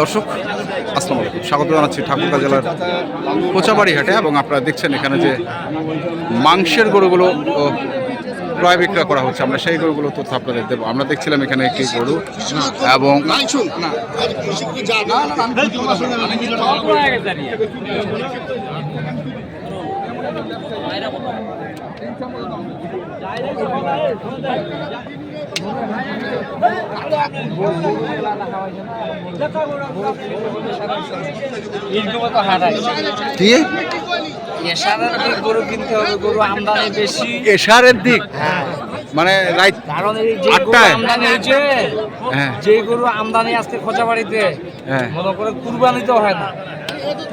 দর্শক, আসসালামু আলাইকুম। স্বাগত জানাচ্ছি ঠাকুরগাঁ জেলার কোচাবাড়ি হাটে এবং আপনারা দেখছেন এখানে যে মাংসের গরুগুলো ক্রয় বিক্রয় করা হচ্ছে। আমরা সেই গরুগুলো তথ্য আপনাদের দেবো। আমরা দেখছিলাম এখানে একটি গরু এবং কি দিক এশারের দিক? মানে রাইট কারণ এই যে গরু আমদানি হয়েছে হ্যাঁ। যে গরু আমদানি আজকে খোঁচা বাড়িতে হ্যাঁ। মনে করে কুরবানি তো হয় না।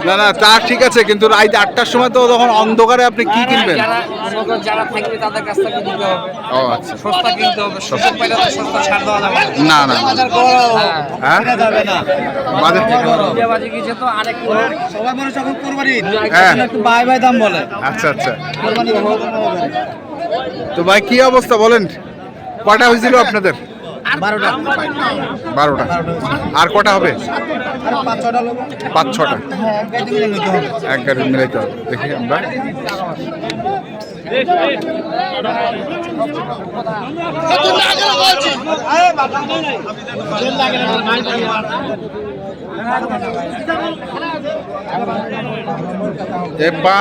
না না তা ঠিক আছে কিন্তু রাইত আটটার সময় তো তখন অন্ধকারে আপনি কি কিনবেন? যারা করো যারা থাকবে তাদের কাছ থেকে নিতে হবে। ও আচ্ছা। সস্তা কিনতে হবে। সুযোগ পাইলে তো সস্তা ছাড় দেওয়া যাবে না। না। হ্যাঁ। হ্যাঁ? বিয়েবাজি তো আরেক সবাই মানুষ এখন কোরবানি। হ্যাঁ। একটু বাই বাই দাম বলে। আচ্ছা আচ্ছা। কোরবানি তো ভাই কি অবস্থা বলেন? কটা হয়েছিল আপনাদের? বারোটা। আর কটা হবে? পাঁচ ছটা। এক গাড়ি মিলে হবে। দেখি আমরা। বা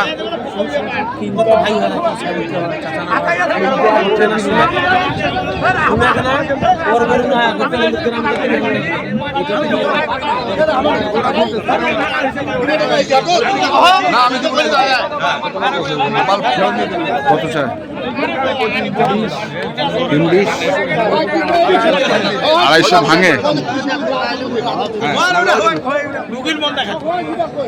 কত চায় বিশ আড়াইশো ভাঙে হ্যাঁ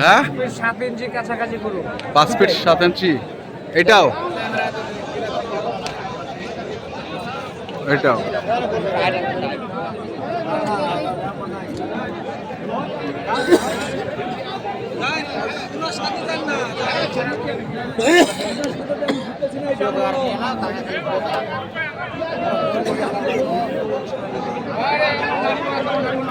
হ্যাঁ? সাত ইঞ্চি কাছাকাছি গরু পাঁচ ফিট সাত ইঞ্চি। এটাও। এটাও।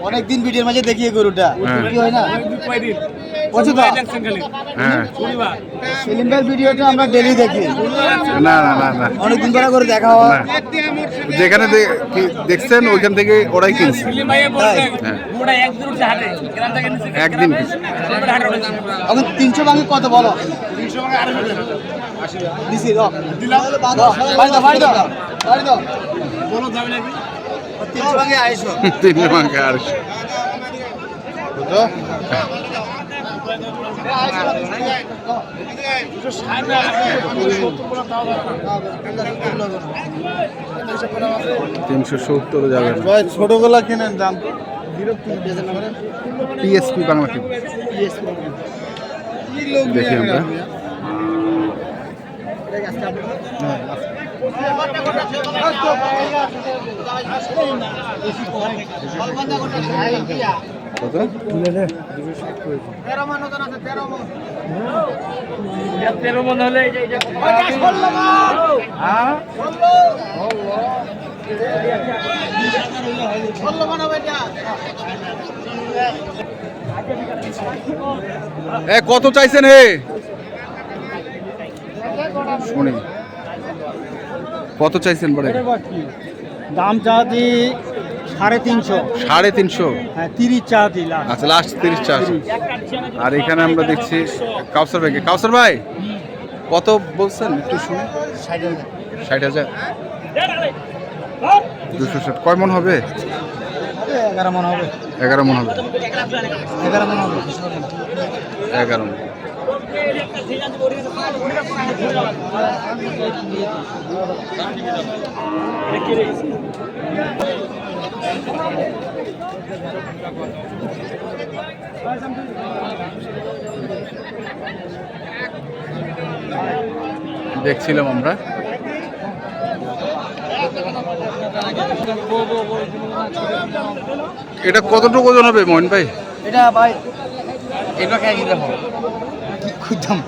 অনেকদিন ভিডিওর মাঝে দেখি এই গরুটা। হ্যাঁ। কি হয় না? হ্যাঁ। হয় যেখানে দেখছেন ওইখান থেকে ওরাই কিনছে। একদিন একদিন এখন তিনশো ভাঙে কত বলো? দিছি দাও দাও, বাড়ি দাও। বাড়ি দাও দাও তিনশো ভাঙে সত্তর যাবে। ভাই ছোটগুলা কিনেন দাম। পিএসপি বাংলা দেখি আমরা। তেরো মনে হলে কত চাইছেন হে? শুনি। কত চাইছেন বলে দাম চাচ্ছি সাড়ে তিনশো। সাড়ে তিনশো? হ্যাঁ তিরিশ চা দিলাম আচ্ছা লাস্ট তিরিশ চারশো আর এখানে আমরা দেখছি কাউসার ভাইকে। কাউসার ভাই কত বলছেন? একটু শুনি ষাট হাজার। দুশো ষাট। কয় মন হবে? এগারো মন হবে। এগারো মন হবে। এগারো মন হবে। এগারো মন। দেখছিলাম আমরা। এটা কতটুকু ওজন হবে মোহন ভাই? এটা ভাই এটা কে কি দেখো। কি খুঁজতাম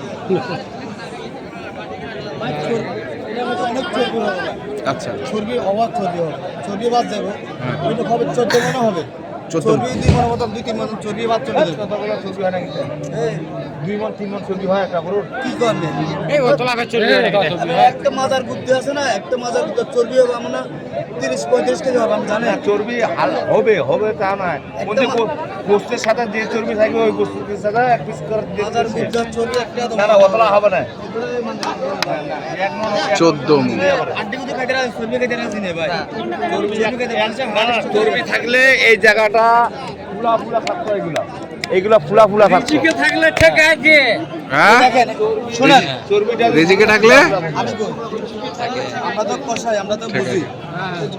আচ্ছা। চর্বি অবাক চর্বি হবে চর্বি বাদ যাব হ্যাঁ। হবে চোদ্দ মনে হবে? 14 চর্বি দুই দুই তিন মন চর্বি বাদ চলে যাবে কতগুলো ছবি হয় না দুই মন তিন মন ছবি হয় একটা গরুর কি করবে এই ওতলা কে চলে একটা মাজার বুদ্ধি আছে না? একটা মাজার বুদ্ধি চর্বি হবে আমরা তিরিশ পঁয়ত্রিশ কেজি হবে আমি জানি। চর্বি হবে হবে তা নয় মধ্যে গোস্তের সাথে যে চর্বি থাকবে ওই গোস্তের সাথে এক পিস করে মাজার দিয়েছে। চর্বি একটা না না অতলা হবে না। চোদ্দ মন। না চর্বি থাকলে এই জায়গাটা ফুলা ফুলা থাকতো এগুলা। ফুলা ফুলা থাকতো থাকলে ঠিক আছে হ্যাঁ? দেখেন শোনেন। চর্বিটা রেজিকে থাকলে? আমি কই আমরা তো কষাই আমরা তো বুঝি।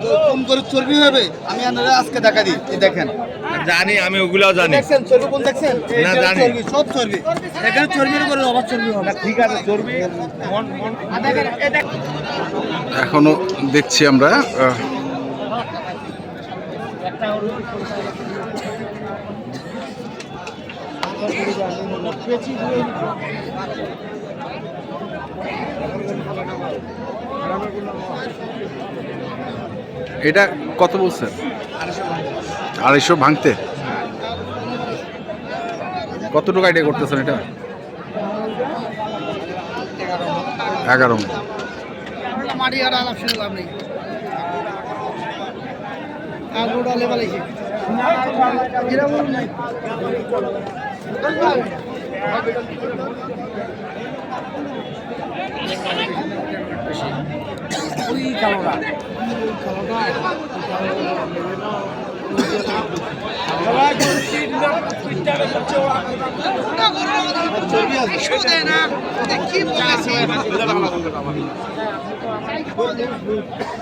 তো কম করে চর্বি হবে আমি আপনারা আজকে দেখা দিই এই দেখেন। জানি আমি ওগুলাও জানি। দেখছেন চর্বি কোন দেখছেন? না, জানি। চর্বি সব চর্বি। এখানে চর্বির উপরে অবাক চর্বি হবে। না ঠিক আছে চর্বি। মন মন এখনও দেখছি আমরা এটা কত বলছেন? আড়াইশো ভাঙতে। কতটুকু আইডিয়া করতেছেন এটা? এগারো। মাটি আর লাভ নেই আগুটা লেভেল আছে। একবারে উড়ে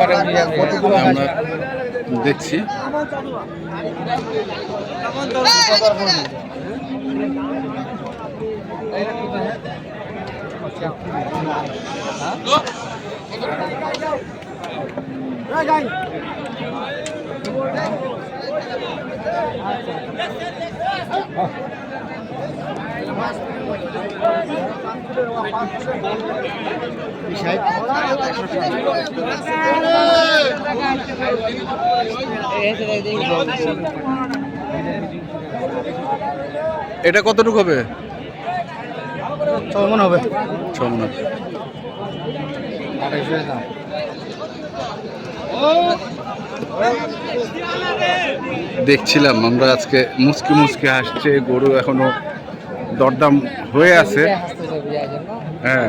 আমরা দেখছি। এটা কতটুকু হবে? কেমন হবে। ছ মণ হবে। দেখছিলাম আমরা আজকে মুসকি মুসকি হাসছে গরু এখনও দরদাম হয়ে আছে। হ্যাঁ।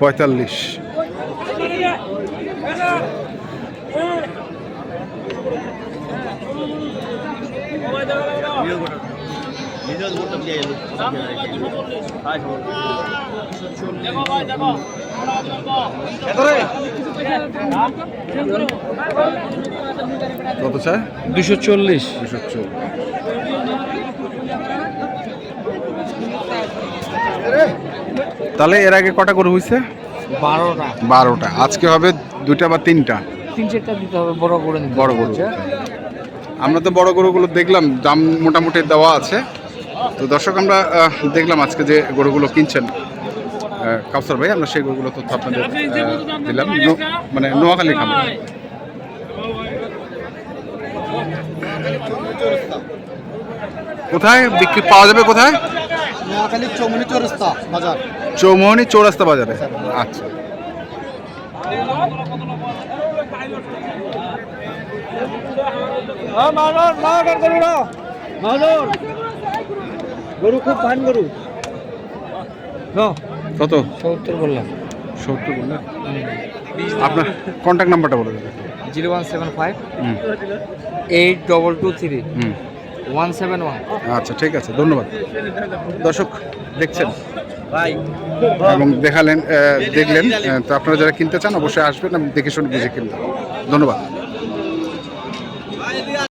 পঁয়তাল্লিশ। কত চায় দুশো চল্লিশ। দুশো চল্লিশ। তাহলে এর আগে কটা গরু হয়েছে বারোটা। বারোটা। আজকে হবে দুটা বা তিনটা? তিন চারটা দিতে হবে বড় করে বড় গরু আমরা তো বড় গরুগুলো দেখলাম দাম মোটামুটি দেওয়া আছে। তো দর্শক আমরা দেখলাম আজকে যে গরুগুলো কিনছেন কাউসার ভাই আমরা সেই গরুগুলো তথ্য আপনাদের দিলাম। ন- মানে নোয়াখালী খামার। কোথায়? বিক্রি পাওয়া যাবে কোথায়? নোয়াখালী চৌমনি চৌরাস্তা বাজার। চৌমোহনী চৌরাস্তা বাজারে। আচ্ছা। মাদর মাদর গরু না মাদর গরু খুব ফান গরু। কত? সত্তর বললাম। সত্তর বললাম আপনার কন্ট্যাক্ট নাম্বারটা বলে দেবেন zero one seven five eight double two three one seven one. আচ্ছা ঠিক আছে ধন্যবাদ। দর্শক দেখছেন? ভাই। এবং দেখালেন দেখলেন তো আপনারা যারা কিনতে চান অবশ্যই আসবেন এবং দেখে শুনে বুঝে কিনবেন। ধন্যবাদ।